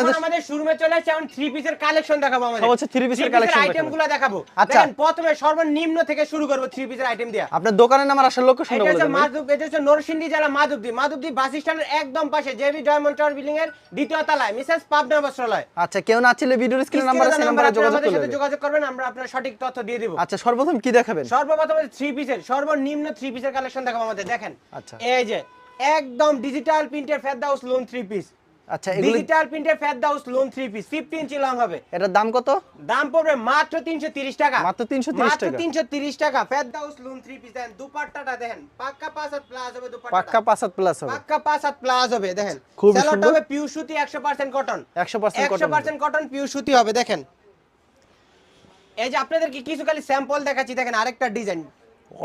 এখন আমাদের শোরুমে চলে আসছে এখন থ্রি পিসের কালেকশন দেখাবো আমাদের। সব হচ্ছে three piece এর collection দেখাবো। আচ্ছা। প্রথমে সর্বনিম্ন থেকে শুরু করব থ্রি পিসের আইটেম দিয়া। আপনার দোকানের নাম আর আসার লোকেশন বলে হচ্ছে মাধব এটা হচ্ছে নরসিংদী জেলা মাধবদী। মাধবদী বাস স্ট্যান্ডের একদম পাশে জেবি ডায়মন্ড টাওয়ার বিল্ডিং এর দ্বিতীয় তলায়। মিসেস পাবনা বস্ত্রালয়। আচ্ছা কেউ না ছিলে ভিডিওর স্ক্রিনে নাম্বার আছে নাম্বারে যোগাযোগ আমাদের সাথে যোগাযোগ করবেন আমরা আপনার সঠিক তথ্য দিয়ে দিব। আচ্ছা সর্বপ্রথম কি দেখাবেন? সর্বপ্রথম থ্রি পিসের সর্বনিম্ন থ্রি পিসের কালেকশন দেখাবো আমাদের। দেখেন আচ্ছা। এই যে একদম ডিজিটাল প্রিন্টের ফেদাউস লোন থ্রি পিস আচ্ছা এগুলি ডিজিটাল প্রিন্টের Ferdous lawn three piece fifty inch long হবে। এটার দাম কত? দাম পড়বে মাত্র তিনশো তিরিশ টাকা। মাত্র 330 টাকা। তিনশো তিরিশ টাকা। ফেদাউস লোন থ্রি পিস দেখেন দুপাট্টাটা দেখেন পাক্কা পাঁচ হাত প্লাস হবে দুপাট্টা পাক্কা প্লাস হবে। পাক্কা পাঁচ প্লাস হবে দেখেন। সুন্দর। হবে পিউ সুতি একশো পার্সেন্ট কটন 100% একশো cotton পার্সেন্ট কটন পিউ সুতি হবে দেখেন। এই যে আপনাদেরকে কিছু খালি স্যাম্পল দেখাচ্ছি দেখেন আরেকটা ডিজাইন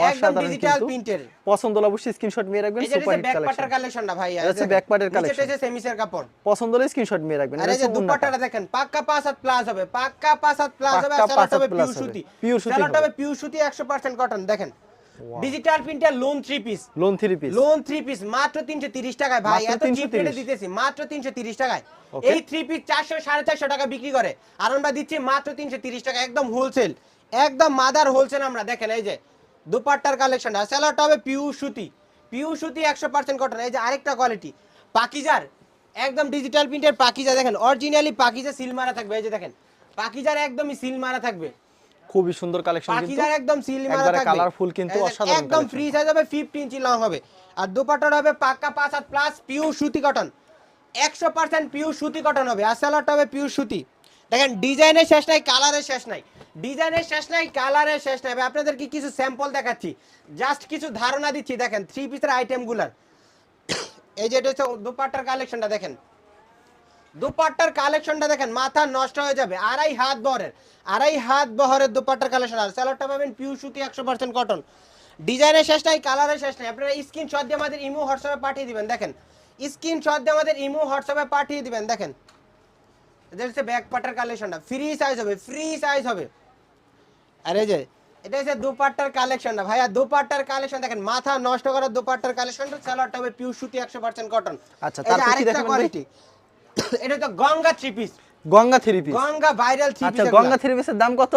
অসাধারণ ডিজিটাল প্রিন্টের পছন্দ হলে অবশ্যই স্ক্রিনশট নিয়ে রাখবেন সুপার হিট ব্যাক পার্টার কালেকশন কালেকশনটা ভাই এটা হচ্ছে back part এর collection। নিচেটা হচ্ছে সেমিসের কাপড়। পছন্দ হলে স্ক্রিনশট নিয়ে রাখবেন আর এই যে দুপাট্টাটা দেখেন পাক্কা পাঁচ হাত প্লাস হবে পাক্কা পাঁচ হাত প্লাস হবে আর পাঁচ হবে হাত পিউ plus হবে। সুতি। Pure সুতি স্যালোটা হবে। হবে সুতি 100% কটন দেখেন। ডিজিটাল প্রিন্টের lawn three piece lawn three piece lawn three piece মাত্র তিনশো তিরিশ টাকায় ভাই এত চিপ রেটে দিতেছি মাত্র তিনশো তিরিশ টাকায়। এই থ্রি পিস চারশো সাড়ে চারশো টাকা বিক্রি করে। আর আমরা দিচ্ছি মাত্র তিনশো তিরিশ টাকা একদম হোলসেল একদম মাদার হোলসেল আমরা দেখেন এই যে। দুপাট্টার কালেকশন আর স্যালাডটা হবে পিউ সুতি পিউ সুতি একশো পার্সেন্ট কটন এই যে আরেকটা কোয়ালিটি পাকিজার একদম ডিজিটাল প্রিন্টের পাকিজা দেখেন অরিজিনালি পাকিজা সিল মারা থাকবে। এই যে দেখেন পাকিজার একদমই সিল মারা থাকবে। খুবই সুন্দর কালেকশন কিন্তু। পাখিজার একদম সিল মারা থাকবে। কালারফুল কিন্তু অসাধারণ একদম। ফ্রি সাইজ হবে 50 ইঞ্চি লং হবে। আর দুপাট্টাটা হবে পাক্কা পাঁচ হাত প্লাস পিউ সুতি কটন 100% পিউ সুতি কটন হবে। আর সালোয়ারটা হবে পিউ সুতি দেখেন ডিজাইনের শেষ নাই কালারের শেষ নাই। ডিজাইনের শেষ নাই, কালারের শেষ নাই। আপনাদেরকে কিছু স্যাম্পল দেখাচ্ছি। জাস্ট কিছু ধারণা দিচ্ছি, দেখেন থ্রি পিসের আইটেমগুলোর এই যে এটা হচ্ছে দুপাট্টার কালেকশনটা দেখেন। দুপাট্টার কালেকশনটা দেখেন, মাথা নষ্ট হয়ে যাবে। আড়াই হাত বহরের, আড়াই হাত বহরের দুপাট্টার কালেকশন আর স্যালোডটা পাবেন পিউ সুতি, একশো পার্সেন্ট কটন ডিজাইনের শেষ নাই, কালারের শেষ নাই। আপনারা স্ক্রিন শট দিয়ে আমাদের ইমো হোয়াটসঅ্যাপে পাঠিয়ে দিবেন, দেখেন। স্ক্রিন শট দিয়ে আমাদের ইমো হোয়াটসঅ্যাপে পাঠিয়ে দিবেন, দেখেন। এটা হচ্ছে ব্যাক পাটার কালেকশনটা ফ্রি সাইজ হবে ফ্রি সাইজ হবে। আর এই যে এটা হচ্ছে দুপাট্টার কালেকশনটা ভাইয়া দুপাট্টার কালেকশন দেখেন মাথা নষ্ট করার দুপাট্টার কালেকশনটা স্যালোডটা হবে পিউ সুতি একশো পার্সেন্ট কটন আচ্ছা, তারপর কি আরেকটা কোয়ালিটি এটা তো Ganga three piece Ganga three piece Ganga viral three আচ্ছা পিস গঙ্গা থ্রি পিসের দাম কত?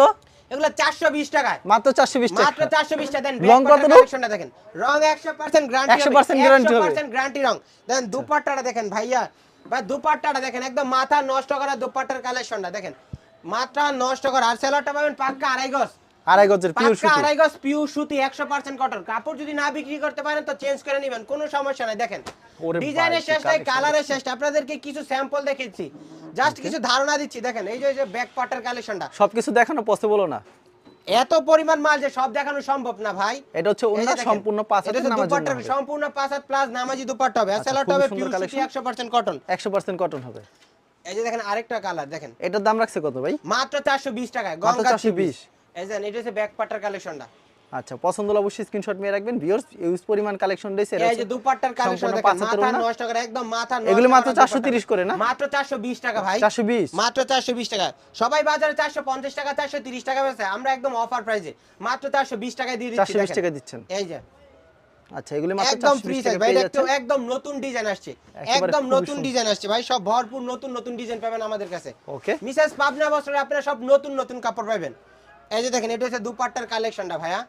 এগুলো চারশো বিশ টাকায়। মাত্র মাত্র টাকা। চারশো বিশ টাকা। দেন রং কত কালেকশনটা দেখেন। রং গ্যারান্টি 100% guarantee হবে। গ্যারান্টি রং। দেন দুপাট্টাটা দেখেন ভাইয়া। ভাই দুপাট্টাটা দেখেন একদম মাথা নষ্ট করা দুপাট্টার কালেকশনটা দেখেন। নষ্ট করা আর সেলরটা পাবেন পাক্কা আড়াই গজ। আড়াই গজের পিওর সুতি। আড়াই গজ সুতি একশো পার্সেন্ট কটন কাপড় যদি না বিক্রি করতে পারেন তো চেঞ্জ করে নেবেন কোনো সমস্যা নাই। দেখেন ডিজাইনের ভাই, শেষ নাই কালারের শেষ আপনাদেরকে কিছু স্যাম্পল দেখিয়েছি। জাস্ট কিছু ধারণা দিচ্ছি। দেখেন এই যে ব্যাক পার্টের কালেকশনটা সবকিছু দেখানো পসিবল না। এত পরিমাণ মাল যে সব দেখানো সম্ভব না ভাই। এটা হচ্ছে এই যে ওনার দেখেন, সম্পূর্ণ পাঁচ নামাজ দুপাট্টার সম্পূর্ণ পাঁচ হাত প্লাস নামাজি দুপাট্টা হবে। আর আচ্ছা, হবে পিওর সুতি collection। একশো পার্সেন্ট কটন একশো পার্সেন্ট কটন হবে। এই যে দেখেন আরেকটা কালার দেখেন। এটার দাম রাখছে কত ভাই? মাত্র চারশো বিশ টাকায় মাত্র গঙ্গা 420 এই যে এটা হচ্ছে ব্যাক কালেকশনটা আচ্ছা পছন্দ হলে অবশ্যই স্ক্রিনশট নিয়ে রাখবেন। ভিউয়ার্স ইউজ পরিমাণ কালেকশন রয়েছে। এই যে দুপাট্টার কালেকশন দেখেন মাথা। নষ্ট করে একদম মাথা নষ্ট এগুলো মাত্র 430 করে না? মাত্র চারশো বিশ টাকা ভাই। 420 মাত্র চারশো বিশ টাকা। সবাই বাজারে চারশো পঞ্চাশ টাকা চারশো তিরিশ টাকা বেচে আমরা একদম অফার প্রাইসে মাত্র চারশো বিশ টাকায় দিয়ে দিচ্ছি 420 টাকা দিচ্ছেন। এই যে। আচ্ছা এগুলো মাত্র একদম ফ্রি সাইজ ভাই এটা। একদম নতুন ডিজাইন আসছে। একদম নতুন ডিজাইন আসছে। ভাই সব ভরপুর নতুন নতুন ডিজাইন পাবেন আমাদের কাছে। ওকে। মিসেস পাবনা বছরে আপনারা সব নতুন নতুন কাপড় পাবেন। এই যে দেখেন এটা হচ্ছে দুপাট্টার কালেকশনটা ভাইয়া।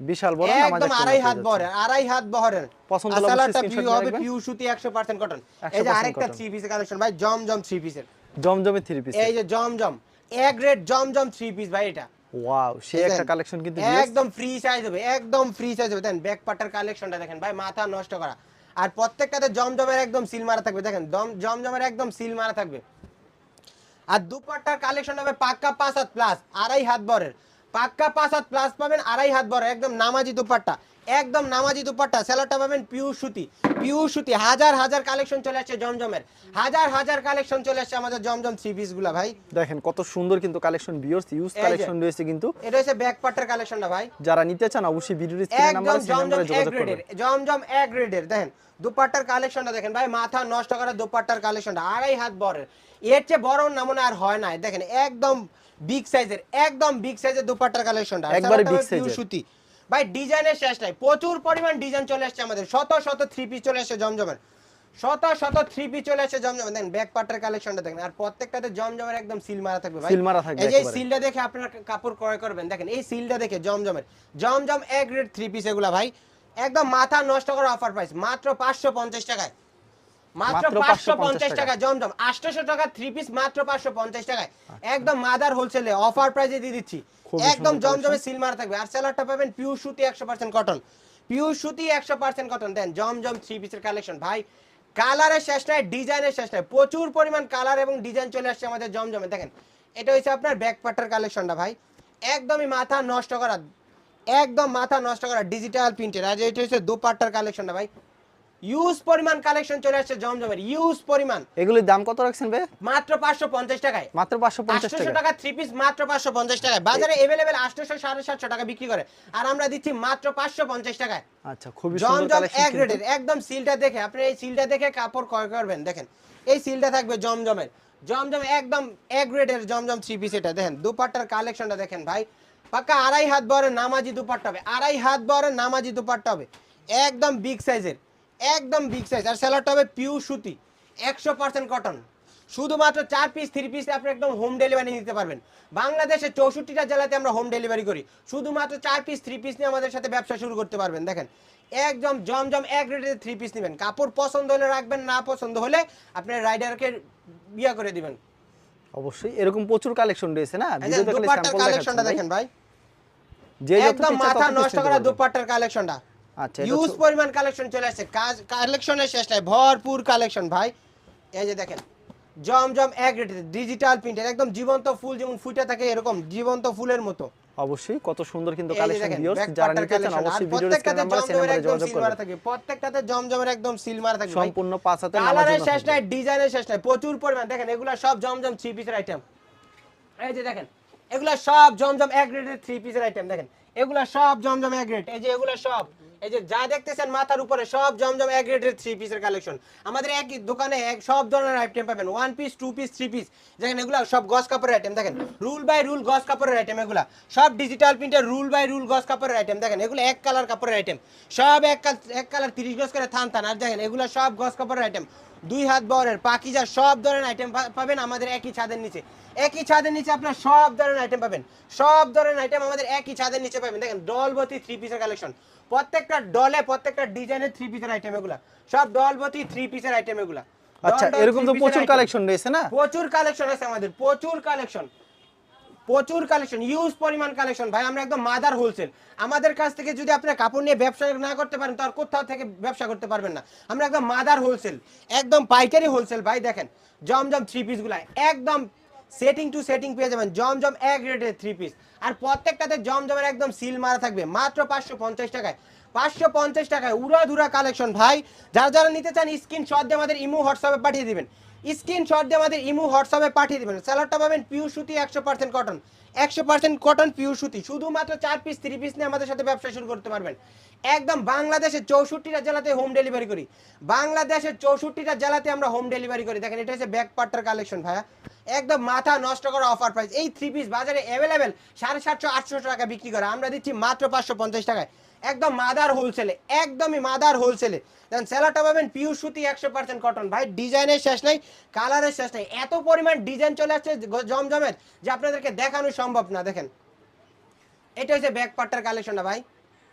বিশাল বড় একদম আড়াই হাত। বহরের আড়াই হাত বহরের। পছন্দ পিউ হবে পিউ সুতি 100% কটন 100% এই যে আরেকটা। থ্রি পিসের কালেকশন ভাই জমজম থ্রি পিসের জমজমে থ্রি পিস এই যে জমজম এক রেড জমজম থ্রি পিস ভাই এটা। ওয়াও একটা কালেকশন কিন্তু একদম ফ্রি সাইজ হবে একদম ফ্রি সাইজ হবে। দেখেন ব্যাক পার্টার কালেকশনটা দেখেন ভাই মাথা নষ্ট করা। আর প্রত্যেকটাতে জমজমের একদম সিল মারা থাকবে দেখেন দম জমজমের একদম সিল মারা থাকবে। আর দুপাট্টার কালেকশন হবে পাক্কা পাঁচ হাত প্লাস আড়াই হাত বরের। পাক্কা পাঁচ হাত প্লাস পাবেন আড়াই হাত বরের একদম নামাজি দুপাট্টা। একদম নামাজি দুপাট্টা স্যালাডটা পাবেন পিওর সুতি পিওর সুতি হাজার হাজার কালেকশন চলে আসছে জমজমের হাজার হাজার কালেকশন চলে আসছে আমাদের জমজম থ্রি পিসগুলা ভাই। দেখেন কত সুন্দর কিন্তু কালেকশন ভিউয়ার্স ইউজ কালেকশন রয়েছে কিন্তু। এটা হচ্ছে ব্যাক পার্টার কালেকশনটা ভাই। যারা নিতে চান অবশ্যই ভিডিওর স্ক্রিনে নাম্বার আছে জমজম নাম্বারে এক যোগাযোগ গ্রেডের করবেন। জমজম এক গ্রেডের দেখেন দুপাট্টার কালেকশনটা দেখেন ভাই মাথা নষ্ট করা দুপাট্টার কালেকশনটা আড়াই হাত বড়ের এর চেয়ে বড় নামনা আর হয় না। দেখেন একদম বিগ সাইজের একদম বিগ সাইজের দুপাট্টার কালেকশনটা একবারে size এর। সুতি। ভাই ডিজাইনের শেষ নাই। প্রচুর পরিমাণ ডিজাইন চলে আসছে আমাদের। শত শত থ্রি পিস চলে আসছে জমজমের। শত শত থ্রি পি চলে আসছে জমজমের। দেখেন ব্যাক পার্টের কালেকশনটা দেখেন। আর প্রত্যেকটাতে জমজমের একদম সিল মারা থাকবে ভাই। সিল মারা থাকবে এই যে সিলটা দেখে আপনারা কাপড় ক্রয় করবেন। দেখেন এই সিলটা দেখে জমজমের। Zamzam A grade three piece এগুলা ভাই। একদম মাথা নষ্ট করা অফার প্রাইস মাত্র পাঁচশো পঞ্চাশ টাকায়। মাত্র মাত্র পাঁচশো 550 পঞ্চাশ টাকা। জমজম। টাকা পিস মাত্র পাঁচশো পঞ্চাশ টাকায়। একদম মাদার হোলসেলে অফার প্রাইসে দিয়ে দিচ্ছি। একদম জমজমে সিল মারা থাকবে। আর সেলারটা পাবেন পিওর সুতি একশো পার্সেন্ট কটন পিওর সুতি একশো পার্সেন্ট কটন দেন জমজম পিসের কালেকশন ভাই কালারের শেষ নাই ডিজাইনের শেষ নাই। প্রচুর পরিমাণ কালার এবং ডিজাইন চলে আসছে আমাদের জমজমে। দেখেন এটা হচ্ছে আপনার ব্যাক পার্টার কালেকশনটা ভাই। একদমই মাথা নষ্ট করা। একদম মাথা নষ্ট করা ডিজিটাল প্রিন্টের আর এটা হচ্ছে দোপাট্টার কালেকশনটা ভাই। ইউজ পরিমাণ কালেকশন চলে আসছে জমজমের ইউজ পরিমাণ। এগুলির দাম কত রাখছেন ভাই? মাত্র পাঁচশো পঞ্চাশ টাকায়। মাত্র পাঁচশো পঞ্চাশ আটশোশো টাকা টাকা থ্রি পিস মাত্র পাঁচশো পঞ্চাশ টাকায়। বাজারে আটশোশো সাড়ে সাতশো টাকা বিক্রি করে। আর আমরা দিচ্ছি মাত্র পাঁচশো পঞ্চাশ টাকায়। আচ্ছা খুবই সুন্দর জমজম কালেকশন এক রেটের একদম সিলটা দেখে আপনি এই সিলটা দেখে কাপড় ক্রয় করবেন দেখেন। এই সিলটা থাকবে জমজমের। জমজম একদম এক রেটের জমজম থ্রি পিস এটা দেখেন। দুপাট্টার কালেকশনটা দেখেন ভাই। পাক্কা আড়াই হাত বড় নামাজি দুপাট্টা হবে আড়াই হাত বড় নামাজি দুপাট্টা হবে। একদম বিগ সাইজের একদম বিগ সাইজ আর স্যালাডটা হবে পিউ সুতি একশো পার্সেন্ট কটন শুধুমাত্র চার পিস থ্রি পিস আপনি একদম হোম ডেলিভারি নিতে পারবেন। বাংলাদেশে চৌষট্টিটা জেলাতে আমরা হোম ডেলিভারি করি। শুধুমাত্র চার পিস থ্রি পিস নিয়ে আমাদের সাথে ব্যবসা শুরু করতে পারবেন। দেখেন একদম জমজম এক রেটে থ্রি পিস নেবেন। কাপড় পছন্দ হলে রাখবেন না পছন্দ হলে আপনার রাইডারকে বিয়া করে দিবেন। অবশ্যই এরকম প্রচুর কালেকশন রয়েছে না? কালেকশনটা দেখেন ভাই। যে একদম মাথা নষ্ট করা। দুপাট্টার কালেকশনটা আচ্ছা ইউজ পরিমাণ কালেকশন চলে আসছে। কাজ কালেকশনের শেষ নাই ভরপুর কালেকশন ভাই। এই যে দেখেন জমজম এক রেটের ডিজিটাল প্রিন্টের একদম জীবন্ত ফুল যেমন ফুটে থাকে এরকম জীবন্ত ফুলের মতো। অবশ্যই কত সুন্দর কিন্তু কালেকশন ভিউয়ার্স যারা নিতে চান অবশ্যই ভিডিওর স্ক্রিন নাম্বার আছে নাম্বারে যোগাযোগ করবেন। প্রত্যেকটাতে জমজমের একদম সিল মারা থাকে সম্পূর্ণ পাঁচ হাতে কালারের শেষ নাই ডিজাইনের শেষ নাই প্রচুর পরিমাণ। দেখেন এগুলা সব জমজম থ্রি পিসের আইটেম এই যে দেখেন এগুলা সব জমজম এক গ্রেডের থ্রি পিসের আইটেম দেখেন। এগুলা সব জমজম এক গ্রেড এই যে এগুলা সব। এই যে যা দেখতেছেন মাথার উপরে সব জমজম এক গ্রেডের থ্রি পিসের কালেকশন আমাদের এক দোকানে এক সব ধরনের আইটেম পাবেন। One piece two piece three piece দেখেন এগুলা সব গস কাপড়ের আইটেম দেখেন রুল বাই রুল গস কাপড়ের আইটেম এগুলা। সব ডিজিটাল প্রিন্টের রুল বাই রুল গস কাপড়ের আইটেম দেখেন, এগুলো এক কালার কাপড়ের আইটেম সব এক এক কালার তিরিশ গজ করে থান থান। আর দেখেন, এগুলো সব গস কাপড়ের আইটেম দুই হাত বরের পাকিজা সব ধরনের আইটেম পাবেন আমাদের একই ছাদের নিচে। একই ছাদের নিচে আপনার সব ধরনের আইটেম পাবেন। সব ধরনের আইটেম আমাদের একই ছাদের নিচে পাবেন। দেখেন ডলবতি থ্রি পিসের কালেকশন প্রত্যেকটা ডলে প্রত্যেকটা ডিজাইনের থ্রি পিসের আইটেম এগুলা। সব ডলবতি থ্রি পিসের আইটেম এগুলা। আচ্ছা ডল ডল এরকম তো প্রচুর কালেকশন রয়েছে না? প্রচুর কালেকশন আছে আমাদের প্রচুর কালেকশন প্রচুর কালেকশন ইউজ পরিমাণ কালেকশন ভাই আমরা একদম মাদার হোলসেল আমাদের কাছ থেকে যদি আপনার কাপড় নিয়ে ব্যবসা না করতে পারেন তো আর কোথাও থেকে ব্যবসা করতে পারবেন না। আমরা একদম মাদার হোলসেল একদম পাইকারি হোলসেল ভাই দেখেন জমজম থ্রি পিসগুলা একদম সেটিং টু সেটিং পেয়ে যাবেন জমজম এক রেটের থ্রি পিস আর প্রত্যেকটাতে জমজমের একদম সিল মারা থাকবে, মাত্র পাঁচশো পঞ্চাশ টাকায়। পাঁচশো পঞ্চাশ টাকায় উড়াধুরা কালেকশন ভাই। যারা যারা নিতে চান স্ক্রিন শট দিয়ে আমাদের ইমো হোয়াটসঅ্যাপে পাঠিয়ে দিবেন। স্ক্রিন শট দিয়ে আমাদের ইমো হোয়াটসঅ্যাপে পাঠিয়ে দিবেন। স্যালাডটা পাবেন পিউ সুতি, একশো পার্সেন্ট কটন একশো পার্সেন্ট কটন পিউ সুতি। শুধুমাত্র চার পিস থ্রি পিস নিয়ে আমাদের সাথে ব্যবসা শুরু করতে পারবেন। একদম বাংলাদেশের চৌষট্টিটা জেলাতে হোম ডেলিভারি করি। বাংলাদেশের চৌষট্টিটা জেলাতে আমরা হোম ডেলিভারি করি। দেখেন, এটা হচ্ছে ব্যাক পার্টার কালেকশন ভাইয়া। একদম মাথা নষ্ট করা অফার প্রাইস এই থ্রি পিস বাজারে অ্যাভেলেবেল সাড়ে সাতশো আটশো টাকা বিক্রি করে। আমরা দিচ্ছি মাত্র পাঁচশো পঞ্চাশ টাকায়। একদম মাদার হোলসেলে, একদমই মাদার হোলসেলে। দেখেন সেলারটা পাবেন পিউ সুতি একশো পার্সেন্ট কটন ভাই, ডিজাইনের শেষ নাই কালারের শেষ নাই। এত পরিমাণ ডিজাইন চলে আসছে জমজমের, যে আপনাদেরকে দেখানো সম্ভব না, দেখেন। এটা হচ্ছে ব্যাক পার্টার কালেকশনটা ভাই।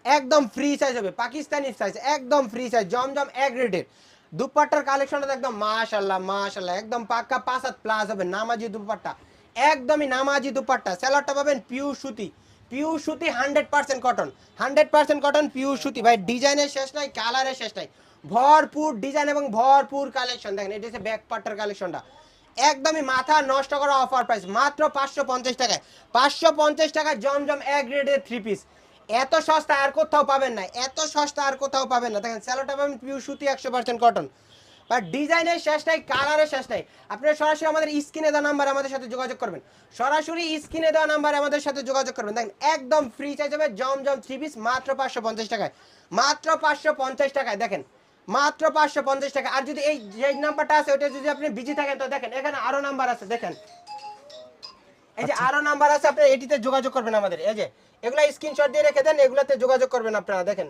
একদম ফ্রি সাইজ হবে, পাকিস্তানি সাইজ একদম ফ্রি সাইজ জমজম এক রেটের দুপাট্টার কালেকশনটা একদম মাশাল্লাহ মাশাল্লাহ একদম পাক্কা পাঁচ হাত প্লাস হবে, নামাজি দুপাট্টা। একদমই নামাজি দুপাট্টা। স্যালাডটা পাবেন পিওর সুতি পিওর সুতি hundred percent cotton. Hundred percent cotton, pure সুতি। ভাই, ডিজাইনের শেষ নাই, কালারের শেষ নাই। ভরপুর ডিজাইন এবং ভরপুর কালেকশন দেখেন, এটা হচ্ছে ব্যাক পার্টার কালেকশনটা একদমই মাথা নষ্ট করা অফার প্রাইস মাত্র পাঁচশো পঞ্চাশ টাকায়। পাঁচশো পঞ্চাশ টাকায় জমজম এক গ্রেডের থ্রি পিস এত সস্তা আর কোথাও পাবেন না, এত সস্তা আর কোথাও পাবেন না। দেখেন স্যালোটা পাবেন পিউ সুতি একশো পার্সেন্ট কটন বা ডিজাইনের শেষ নাই কালারের শেষ নাই। আপনারা সরাসরি আমাদের স্ক্রিনে দেওয়া নাম্বার আমাদের সাথে যোগাযোগ করবেন। সরাসরি স্ক্রিনে দেওয়া নাম্বার আমাদের সাথে যোগাযোগ করবেন। দেখেন একদম ফ্রি চাই যাবে জমজম থ্রি পিস মাত্র পাঁচশো পঞ্চাশ টাকায়। মাত্র পাঁচশো পঞ্চাশ টাকায় দেখেন মাত্র পাঁচশো পঞ্চাশ টাকা আর যদি এই যে নাম্বারটা আছে ওটা যদি আপনি বিজি থাকেন তো দেখেন এখানে আরও নাম্বার আছে দেখেন। এই যে আরও নাম্বার আছে আপনি এটিতে যোগাযোগ করবেন আমাদের। এই যে এগুলা স্ক্রিনশট দিয়ে রেখে দেন এগুলাতে যোগাযোগ করবেন আপনারা দেখেন।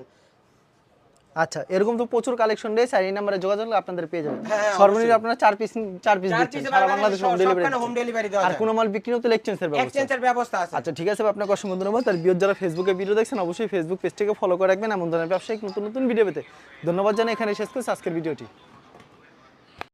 আচ্ছা এরকম তো প্রচুর কালেকশন রয়েছে আর এই নাম্বারে যোগাযোগ করলে আপনাদের পেয়ে যাবেন। হ্যাঁ, সর্বনিম্ন আপনারা চার পিস চার পিস দিচ্ছেন। সারা Bangladesh home delivery home delivery দেওয়া আর কোন মাল বিক্রি হতে এক্সচেঞ্জের ব্যবস্থা এক্সচেঞ্জের ব্যবস্থা আছে। আচ্ছা ঠিক আছে আপনাদের আপনাকে অসংখ্য ধন্যবাদ আর বিয়োর যারা ফেসবুকে ভিডিও দেখছেন অবশ্যই ফেসবুক পেজটিকে ফলো করে রাখবেন। এমন ধরনের ব্যবসায়িক নতুন নতুন ভিডিও পেতে। ধন্যবাদ জানাই এখানে শেষ করছি আজকের ভিডিওটি